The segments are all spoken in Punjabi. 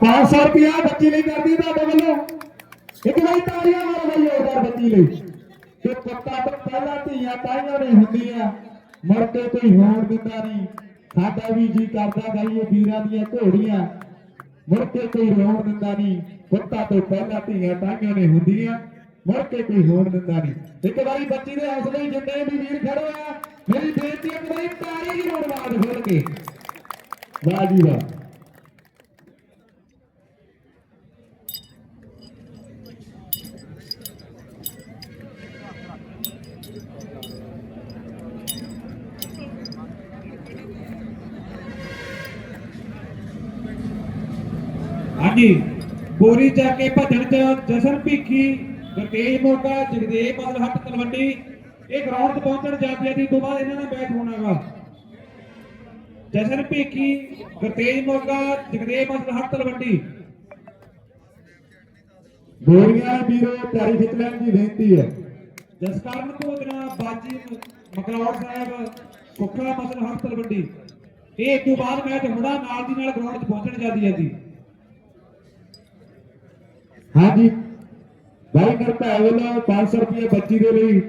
500 ਰੁਪਿਆ ਬੱਚੀ ਲਈ ਕਰਦੀ ਤੁਹਾਡੇ ਵੱਲੋਂ। ਇੱਕ ਵਾਰੀ ਤਾੜੀਆਂ ਮਾਰ ਬਈ ਉਹਦਾ ਬੱਚੀ ਲਈ। ਤੇ ਪੁੱਤਾਂ ਤੋਂ ਪਹਿਲਾਂ ਧੀਆਂ ਤਾਈਆਂ ਨੇ ਹੁੰਦੀਆਂ, ਮੁੜ ਕੇ ਕੋਈ ਹੋਰ ਦਿੰਦਾ ਨਹੀਂ। ਸਾਡਾ ਵੀ ਜੀ ਕਰਦਾ ਗਾਈਏ ਵੀਰਾਂ ਦੀਆਂ ਘੋੜੀਆਂ। ਮੁੜ ਕੇ ਕੋਈ ਰੋਣ ਦਿੰਦਾ ਨਹੀਂ। ਪੁੱਤਾਂ ਤੋਂ ਪਹਿਲਾਂ ਧੀਆਂ ਤਾਈਆਂ ਨੇ ਹੁੰਦੀਆਂ, ਮੁੜ ਕੇ ਕੋਈ ਹੋਣ ਦਿੰਦਾ ਨਹੀਂ। ਇੱਕ ਵਾਰੀ ਬੱਚੀ ਦੇ ਹੌਸਲੇ ਹੀ ਜਿੰਨੇ ਵੀ ਵੀਰ ਖੜੋ ਆ, ਮੇਰੀ ਬੇਨਤੀ ਹੈ ਇੱਕ ਵਾਰੀ ਤਾੜੀ ਆਵਾਜ਼ ਖੋਲ ਕੇ। ਵਾਹ ਜੀ ਵਾਹ। ਹਾਂਜੀ। ਬੋਰੀ ਜਾ ਕੇ ਭੱਜਣ ਚ ਜਸ਼ਨ ਭੀਖੀ ਗੁਰਤੇਜ ਮੋਗਾ ਜਗਦੇਵ ਬਦਲਹੱਟ ਤਲਵੰਡੀ। ਇਹ ਗਰਾਊਂਡ 'ਚ ਪਹੁੰਚਣ ਜਾਂਦੇ ਦੀ ਤੋਂ ਬਾਅਦ ਇਹਨਾਂ ਦਾ ਮੈਚ ਹੋਣਾਗਾ। ਜਸ਼ਨ ਭੀਖੀ ਗੁਰਤੇਜ ਮੋਗਾ ਜਗਦੇਵ ਬਦਲਹੱਟ ਤਲਵੰਡੀ। ਗੋਰੀਆਂ ਵੀਰੋ ਖਿੱਚ ਲੈਣ ਦੀ ਬੇਨਤੀ ਹੈ। ਜਸਕਰਨ ਭੋਜਨਾ ਬਾਜੀ ਮਕਲੌੜ ਸਾਹਿਬ ਕੁੱਖੜਾ ਬਦਲਹੱਟ ਤਲਵੰਡੀ। ਇਹ ਤੋਂ ਬਾਅਦ ਮੈਚ ਹੋਣਾ ਨਾਲ ਦੀ ਨਾਲ ਗਰਾਊਂਡ 'ਚ ਪਹੁੰਚਣ ਜਾਂਦੀ ਹੈ ਜੀ। ਹਾਂਜੀ। ਭਾਈ ਕਰਤਾ ਵੱਲੋਂ 500 ਰੁਪਏ ਬੱਚੀ ਦੇ ਲਈ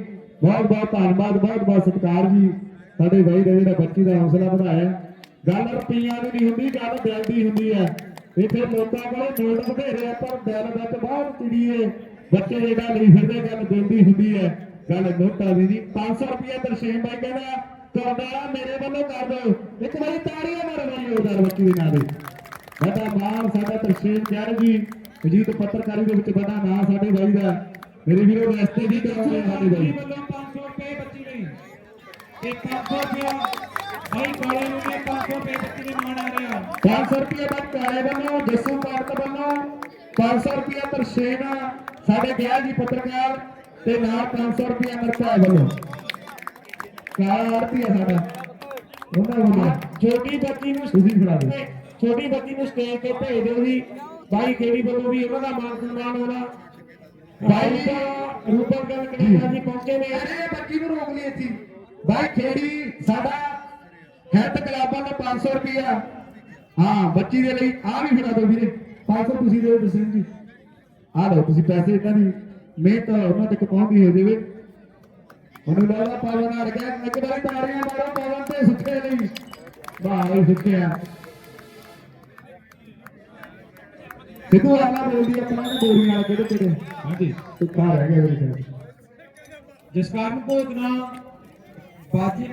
ਬਹੁਤ ਬਹੁਤ ਧੰਨਵਾਦ, ਬਹੁਤ ਬਹੁਤ ਸਤਿਕਾਰ ਜੀ। ਸਾਡੇ ਭਾਈ ਦਾ ਜਿਹੜਾ ਬੱਚੀ ਦਾ ਹੌਸਲਾ ਵਧਾਇਆ ਗੱਲ ਰੁਪਈਆਂ ਦੀ ਨਹੀਂ ਹੁੰਦੀ, ਗੱਲ ਦਿਲ ਦੀ ਹੁੰਦੀ ਹੈ। ਇੱਥੇ ਲੋਕਾਂ ਕੋਲ ਨੋਟ ਬਥੇਰੇ ਆ, ਪਰ ਦਿਲ ਵਿੱਚ ਬਹੁਤ ਚਿੜੀਏ ਬੱਚੇ ਜਿਹੜਾ ਲਈ ਫਿਰਦੇ, ਗੱਲ ਦਿਲ ਦੀ ਹੁੰਦੀ ਹੈ। ਗੱਲ ਨੋਟਾਂ ਦੀ ਨਹੀਂ। 500 ਰੁਪਏ ਦਰਸ਼ੇਮ ਭਾਈ ਕਹਿੰਦਾ, ਤੁਹਾਡਾ ਮੇਰੇ ਵੱਲੋਂ ਕਰ ਦਿਓ ਇੱਕ ਵਾਰੀ ਤਾੜੀਆਂ ਮਾਰੋ ਭਾਈ ਉਹਦਾ ਬੱਚੀ ਦੇ ਨਾਂ ਦੇ ਸਾਡਾ ਮਾਨ, ਸਾਡਾ ਤਰਸ਼ੀਮ ਕਹਿ ਜੀ। ਅਜੀਤ ਪੱਤਰਕਾਰੀ ਦੇ ਵਿੱਚ ਬੜਾ ਨਾਂ ਸਾਡੇ ਬਾਈ ਦਾ। ਮੇਰੇ ਵੀਰੋ ਰਸਤੇ ਵੀ ਕਰਾਉਂਦੇ ਸਾਡੇ ਬਾਈ। ਵੱਲੋਂ 500 ਰੁਪਏ ਬੱਚੀ ਲਈ। ਇਹ 500 ਰੁਪਏ ਭਾਈ ਕਾਲੇ ਨੂੰ ਨੇ 500 ਰੁਪਏ ਬੱਚੀ ਦੇ ਮਾਣ ਆ ਰਿਹਾ 500 ਰੁਪਏ ਬਾਅਦ ਕਾਲੇ ਵੱਲੋਂ ਜੱਸੂ ਪਾਰਕ ਵੱਲੋਂ 500 ਰੁਪਏ ਤਰਸ਼ੀਮ ਸਾਡੇ ਗਿਆ ਜੀ ਪੱਤਰਕਾਰ ਤੇ ਨਾਲ 500 ਰੁਪਏ ਨਰਪਾ ਵੱਲੋਂ। ਕਾਲਾ ਆਰਤੀ ਹੈ ਸਾਡਾ। ਉਹਨਾਂ ਵੱਲੋਂ। ਛੋਟੀ ਬੱਚੀ ਨੂੰ ਤੁਸੀਂ ਫੜਾ ਦਿਓ। ਛੋਟੀ ਬੱਚੀ ਨੂੰ ਸਟੇਜ ਤੇ ਭੇਜ ਦਿਓ ਜੀ। ਬਾਈ ਖੇੜੀ ਵੱਲੋਂ ਵੀ ਉਹਨਾਂ ਦਾ ਮਾਨ ਸਨਮਾਨ ਹੋਣਾ। ਦਾ ਰੂਪਨ ਗੱਲ ਕਨੇਡਾ ਜੀ ਪਹੁੰਚੇ ਨੇ। ਅਰੇ ਬੱਚੀ ਨੂੰ ਰੋਕ ਲਈ ਸੀ ਬਾਈ ਖੇੜੀ ਸਾਡਾ ਹੈਲਥ ਕਲੱਬਾਂ ਦਾ 500 ਰੁਪਿਆ ਹਾਂ ਬੱਚੀ ਦੇ ਲਈ ਆ ਵੀ ਫੜਾ ਦਿਓ ਵੀਰੇ। 500 ਤੁਸੀਂ ਦਿਓ ਦਸਨ ਜੀ। ਆ ਲਓ ਤੁਸੀਂ ਪੈਸੇ ਇਹਨਾਂ ਦੀ ਮਿਹਨਤ ਉਹਨਾਂ ਤੱਕ ਪਹੁੰਚਦੀ ਹੋ ਜਾਵੇ। ਉਹਨੂੰ ਲੱਗਦਾ ਪਾਵਨ ਆ ਗਿਆ। ਇੱਕ ਵਾਰੀ ਤਾੜੀਆਂ ਮਾਰੋ ਪਾਵਨ ਤੇ ਸੁੱਖੇ ਲਈ। ਵਾਹ ਇਹ ਸੁੱਖਿਆ ਸਿੱਧੂ ਆਲਾ ਬੋਲਦੀ ਆਪਣਾ ਗੋਰੀ ਵਾਲਾ ਕਿਹੜੇ ਕਿਹੜੇ ਹਾਂਜੀ ਸੁੱਖਾ ਰਹਿ ਗਿਆ ਕੋਲ ਜਿਸ ਕਾਰਨ ਭੋਜਨਾ ਬਾਜੀ